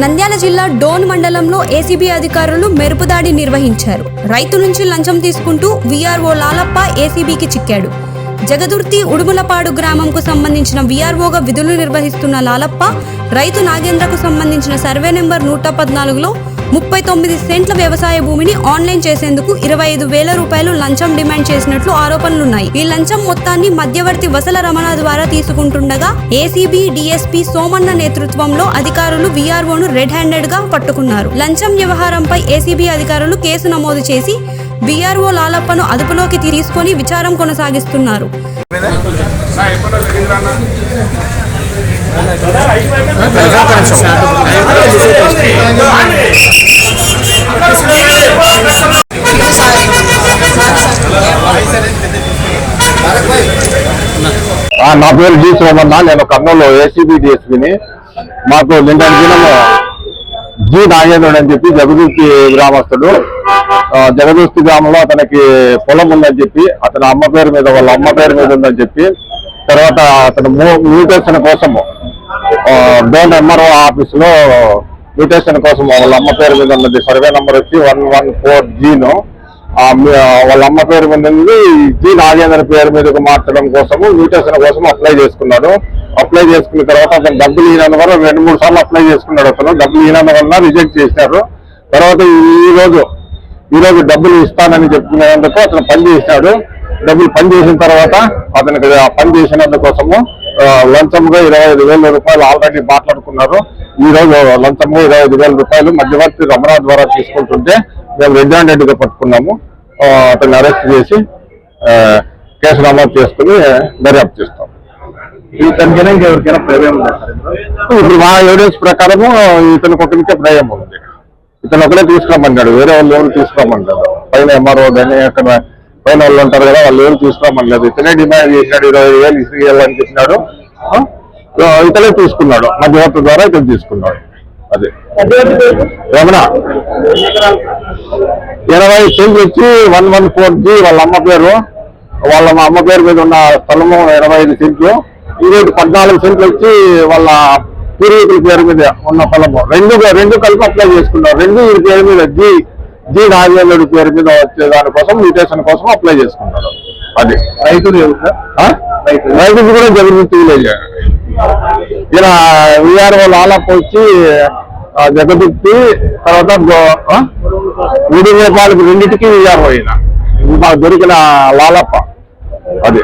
నంద్యాల జిల్లా డోన్ మండలంలో ఏసీబీ అధికారులు మెరుపుదాడి నిర్వహించారు. రైతు నుంచి లంచం తీసుకుంటూ వీఆర్ఓ లాలప్ప ఏసీబీకి చిక్కాడు. జగదుర్తి ఉడుములపాడు గ్రామంకు సంబంధించిన వీఆర్ఓగా విధులు నిర్వహిస్తున్న లాలప్ప రైతు నాగేంద్రకు సంబంధించిన సర్వే నెంబర్ నూట పద్నాలుగులో ముప్పై తొమ్మిది సెంట్ల వ్యవసాయ భూమిని ఆన్లైన్ చేసేందుకు ఇరవై ఐదు వేల రూపాయలు లంచం డిమాండ్ చేసినట్లు ఆరోపణలున్నాయి. ఈ లంచం మొత్తాన్ని మధ్యవర్తి వసల రమణ ద్వారా తీసుకుంటుండగా ఏసీబీ డిఎస్పీ సోమన్న నేతృత్వంలో అధికారులు వీఆర్ఓను రెడ్ హ్యాండెడ్గా పట్టుకున్నారు. లంచం వ్యవహారంపై ఏసీబీ అధికారులు కేసు నమోదు చేసి బీఆర్ఓ లాలప్పను అదుపులోకి తీసుకొని విచారం కొనసాగిస్తున్నారు. నా పేరు జీ సోమన్న నేను కర్నూలు ఏసీబీ డిఎస్పీని మాకు నిన్న దినము జి నాగేంద్రుడు అని చెప్పి జగదూర్తి గ్రామస్తుడు. జగదూర్తి గ్రామంలో అతనికి పొలం ఉందని చెప్పి అతని అమ్మ పేరు మీద వాళ్ళ అమ్మ పేరు మీద ఉందని చెప్పి తర్వాత అతను మ్యూటేషన్ కోసము డోన్ ఎంఆర్ఓ ఆఫీస్లో మ్యూటేషన్ కోసం వాళ్ళ అమ్మ పేరు మీద ఉన్నది. సర్వే నంబర్ వచ్చి వన్ వన్ ఫోర్ జీను. వాళ్ళ అమ్మ పేరు మీద ఉంది. జీ నాగేంద్ర పేరు మీదకు మార్చడం కోసము మ్యూటేషన్ కోసం అప్లై చేసుకున్నాడు. అప్లై చేసుకున్న తర్వాత అతను డబ్బులు ఈయన వల్ల రెండు మూడు సార్లు అప్లై చేసుకున్నాడు అతను. డబ్బులు ఈయన వల్ల రిజెక్ట్ చేశారు. తర్వాత ఈ రోజు ఈ రోజు డబ్బులు ఇస్తానని చెప్పినందుకు అతను పని చేశాడు. డబ్బులు పని చేసిన తర్వాత అతనికి పని చేసినందుకోసము లంచంగా ఇరవై ఐదు వేల రూపాయలు ఆల్రెడీ మాట్లాడుకున్నారు. ఈ రోజు లంచంగా ఇరవై ఐదు వేల రూపాయలు మధ్యవర్తి రమణ ద్వారా తీసుకుంటుంటే మేము రెడ్ హ్యాండెడ్గా పట్టుకున్నాము అతన్ని అరెస్ట్ చేసి కేసు నమోదు చేసుకుని దర్యాప్తు చేస్తాం? ఇప్పుడు మా ఎవిడెన్స్ ప్రకారము ఇతనికి ఒకరికే భయం ఉంది. ఇతను ఒకరే తీసుకురమ్మన్నాడు వేరే వాళ్ళు ఎవరు తీసుకురమ్మన్నారు? పైన ఎంఆర్ఓ కానీ అక్కడ పైన వాళ్ళు ఉంటారు కదా వాళ్ళు ఎవరు లేదు ఇతనే డిమాండ్ చేసినాడు ఇరవై వేలు వేలు ఇసుకేయాలని చెప్పినాడు. ఇతనే తీసుకున్నాడు. మధ్యవర్తి ద్వారా ఇతను తీసుకున్నాడు. అది. రమణ. ఇరవై సెంట్లు వచ్చి వన్ వన్ ఫోర్ జీ వాళ్ళ అమ్మ పేరు. వాళ్ళ మా అమ్మ పేరు మీద ఉన్న స్థలము ఇరవై ఐదు సెంట్లు. ఈరోజు పద్నాలుగు సెంట్లు వచ్చి వాళ్ళ పూర్వీకుల పేరు మీద ఉన్న పొలము రెండు రెండు కలిపి అప్లై చేసుకున్నారు. రెండు వీరి పేరు మీద జీ జీ నాగేంద్రుడి పేరు మీద వచ్చే దానికోసం మ్యూటేషన్ కోసం అప్లై చేసుకున్నారు అది. రైతులు? రైతులు. కూడా విలేజ్ ఇలా విఆర్ఓ లాలప్ వచ్చి ఆ, జగదుర్తి తర్వాత గో- ఆ? ఉడి నేపాలకు రెండింటికి విఆర్ఓ అయినా మాకు దొరికిన లాలప్ప. అది.